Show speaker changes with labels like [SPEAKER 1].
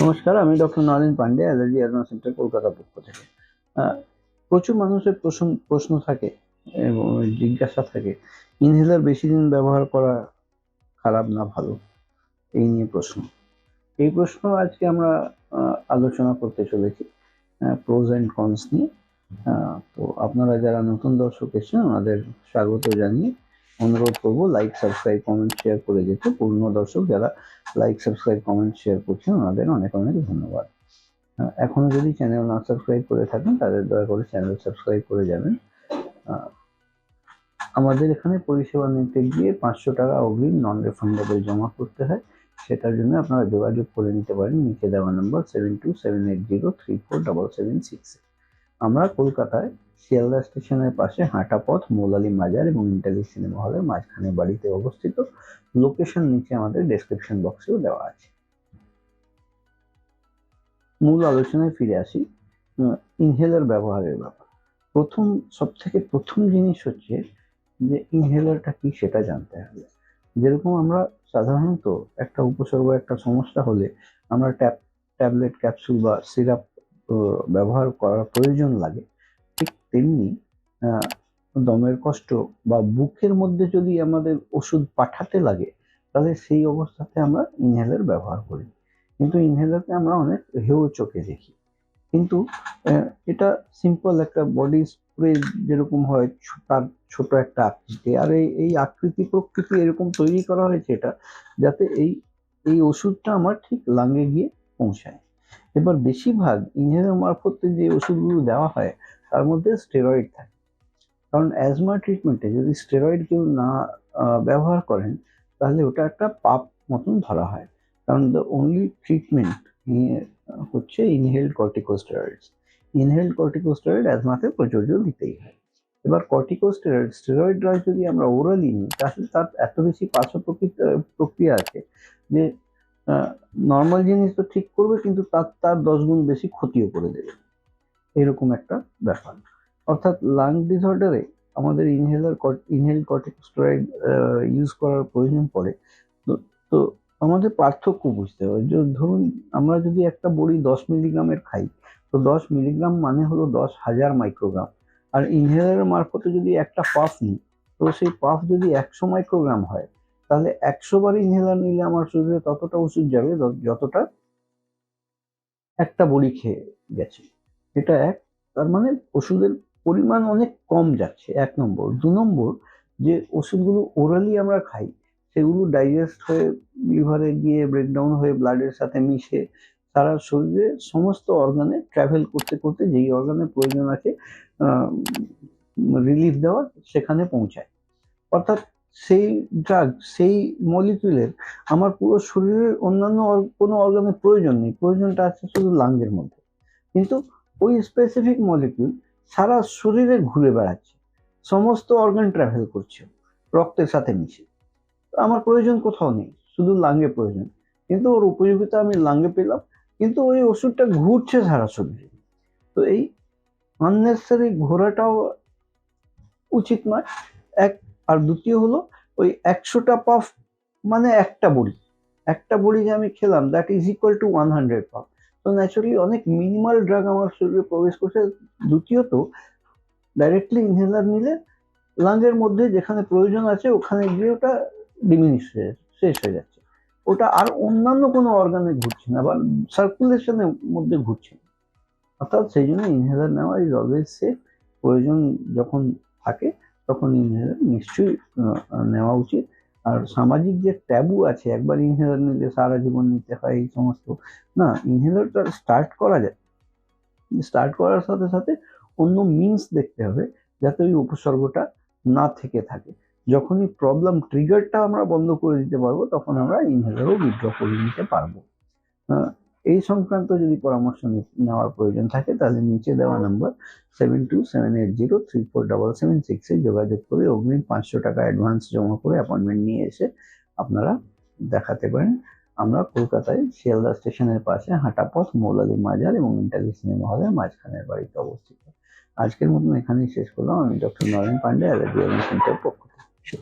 [SPEAKER 1] নমস্কার, আমি doctor Naren Pande, allergy advance centre, Kolkata পক্ষ থেকে প্রচুর মানুষের প্রশ্ন প্রশ্ন থাকে এবং জিজ্ঞাসা থাকে, ইনহেলার বেশি দিন ব্যবহার করা খারাপ না ভালো? এই নিয়ে প্রশ্ন। এই প্রশ্ন আজকে আমরা আলোচনা করতে চলেছি প্রোজ অ্যান্ড কনস নিয়ে। তো আপনারা যারা নতুন দর্শক এসেছেন ওনাদের স্বাগত জানিয়ে অনুরোধ করব লাইক সাবস্ক্রাইব কমেন্ট শেয়ার করে যেতে। পুরনো দর্শক যারা লাইক সাবস্ক্রাইব কমেন্ট শেয়ার করছেন ওনাদের অনেক অনেক ধন্যবাদ। আহ, এখনও যদি চ্যানেল না সাবস্ক্রাইব করে থাকেন তাদের দয়া করে চ্যানেল সাবস্ক্রাইব করে যাবেন। আমাদের এখানে পরিষেবা নিতে গিয়ে পাঁচশো টাকা অগ্রিম নন রিফান্ডেবল জমা করতে হয়। সেটার জন্য আপনারা যোগাযোগ করে নিতে পারেন। নিচে দেওয়া number seven two seven eight zero three four double seven six আমরা কলকাতায় শিয়ালদা স্টেশনের পাশে হাঁটা পথ, মৌলালি মাজার এবং ইন্টারলি সিনেমা হলের মাঝখানে বাড়িতে অবস্থিত। লোকেশন নিচে আমাদের ডেসক্রিপশন বক্সেও দেওয়া আছে। মূল আলোচনায় ফিরে আসি ইনহেলার ব্যবহারের ব্যাপার। প্রথম সব থেকে প্রথম জিনিস হচ্ছে যে ইনহেলারটা কি সেটা জানতে হবে। যেরকম আমরা সাধারণত একটা উপসর্গ, একটা সমস্যা হলে আমরা ট্যাব ট্যাবলেট ক্যাপসুল বা সিরাপ ব্যবহার করার প্রয়োজন লাগে। তেমনি দমের কষ্ট বা বুকের মধ্যে যদি আমাদের ওষুধ পাঠাতে লাগে, তাহলে সেই অবস্থাতে আমরা ইনহেলার ব্যবহার করি। কিন্তু ইনহেলারকে আমরা অনেক হেউ চোখে দেখি। কিন্তু এটা সিম্পল একটা বডি স্প্রে যেরকম হয় তার ছোট একটা আকৃতি। আর এই এই আকৃতি প্রকৃতি এরকম তৈরি করা হয়েছে এটা, যাতে এই এই ওষুধটা আমার ঠিক লাঙে গিয়ে পৌঁছায়। এবার বেশিরভাগ ইনহেলার মারফতে যে ওষুধগুলো দেওয়া হয়, তার মধ্যে স্টেরয়েড থাকে। কারণ অ্যাজমা ট্রিটমেন্টে যদি স্টেরয়েড কেউ না ব্যবহার করেন, তাহলে ওটা একটা পাপ মতন ধরা হয়। কারণ দ্য অনলি ট্রিটমেন্ট হচ্ছে ইনহেলড কর্টিকোস্টেরয়েডস ইনহেলড কর্টিকোস্টেরয়েড অ্যাজমাতে প্রযোজ্য দিতেই হয়। এবার কর্টিকোস্টেরয়েড স্টেরয়েড ড্রাগ যদি আমরা ওরালি নিই, তাহলে তার এত বেশি পার্শ্ব প্রক্রিয়া আছে যে নর্মাল জিনিস তো ঠিক করবে, কিন্তু তার তার দশ গুণ বেশি ক্ষতিও করে দেবে। এরকম একটা ব্যাপার। অর্থাৎ লাং ডিসঅর্ডারে আমাদের ইনহেলার ইনহেল কর্টিকোস্টেরয়েড ইউজ করার প্রয়োজন পড়ে। তো তো আমাদের পার্থক্য বুঝতে হবে। ধরুন, আমরা যদি একটা বড়ি দশ মিলিগ্রামের খাই, তো দশ মিলিগ্রাম মানে হলো দশ হাজার মাইক্রোগ্রাম আর ইনহেলারের মারফতে যদি একটা পাফ নিই, তো সেই পাফ যদি একশো মাইক্রোগ্রাম হয় তাহলে একশো বার ইনহেলার নিলে আমার শরীরে ততটা ওষুধ যাবে যতটা একটা বড়ি খেয়ে গেছে। এটা এক। তার মানে ওষুধের পরিমাণ অনেক কম যাচ্ছে। এক নম্বর। দু নম্বর যে ওষুধগুলো ওরালি আমরা খাই, সেগুলো ডাইজেস্ট হয়ে লিভারে গিয়ে ব্রেকডাউন হয়ে ব্লাডের সাথে মিশে সারা শরীরে সমস্ত অর্গানে ট্রাভেল করতে করতে যেই অর্গানের প্রয়োজন আছে রিলিফ দেওয়া সেখানে পৌঁছায়। অর্থাৎ সেই ড্রাগ সেই মলিকিউলের আমার পুরো শরীরের অন্যান্য কোনো অর্গানের প্রয়োজন নেই। প্রয়োজনটা আছে শুধু লাঙ্গের মধ্যে। কিন্তু ওই স্পেসিফিক মলিকিউল সারা শরীরে ঘুরে বেড়াচ্ছে। সমস্ত অর্গান ট্রাভেল করছে। রক্তের সাথে মিশে। আমার প্রয়োজন কোথাও নেই। শুধু লাঙ্গে প্রয়োজন। কিন্তু ওর উপযোগিতা আমি লাঙ্গে পেলাম। কিন্তু ওই ওষুধটা ঘুরছে সারা শরীরে। তো এই আননেসারি ঘোরাটাও উচিত নয়। এক আর দ্বিতীয় হলো ওই একশোটা পাফ মানে একটা বড়ি। একটা বড়ি যে আমি খেলাম that is equal to one hundred puff. তো ন্যাচুরালি অনেক মিনিমাল ড্রাগ আমার শরীরে প্রবেশ করছে। দ্বিতীয়ত ডাইরেক্টলি ইনহেলার নিলে লাঙ্গের মধ্যে যেখানে প্রয়োজন আছে, ওখানে গিয়ে ওটা ডিমিনিশ হয়ে শেষ হয়ে যাচ্ছে। ওটা আর অন্যান্য কোনো অর্গানে ঘুরছে না বা সার্কুলেশনের মধ্যে ঘুরছে না। অর্থাৎ সেই জন্য ইনহেলার নেওয়া ইজ অলওয়েজ সেফ প্রয়োজন যখন থাকে তখন ইনহেলার নিশ্চয়ই নেওয়া উচিত। আর সামাজিক যে ট্যাবু আছে একবার ইনহেলার নিলে সারা জীবন নিতে হয় এই সমস্ত না ইনহেলারটা স্টার্ট করা যায়। স্টার্ট করার সাথে সাথে অন্য মিনস দেখতে হবে যাতে ওই উপসর্গটা না থেকে থাকে। যখনই প্রবলেম ট্রিগারটা আমরা বন্ধ করে দিতে পারব তখন আমরা ইনহেলারও উইথড্র করে নিতে পারব। আহ, এই সংক্রান্ত যদি পরামর্শ নেওয়ার প্রয়োজন থাকে, তাহলে নিচে দেওয়া number seven two seven eight zero three four double seven সিক্সে যোগাযোগ করে অগ্রিম পাঁচশো টাকা অ্যাডভান্স জমা করে অ্যাপয়েন্টমেন্ট নিয়ে এসে আপনারা দেখাতে পারেন। আমরা কলকাতায় শিয়ালদা স্টেশনের পাশে হাঁটাপথ মৌলালি মাজার এবং ইন্টারলি সিনেমা হলের মাঝখানের বাড়িতে অবস্থিত। আজকের মতন এখানেই শেষ করলাম। আমি doctor Naren Pande allergy centre পক্ষ থেকে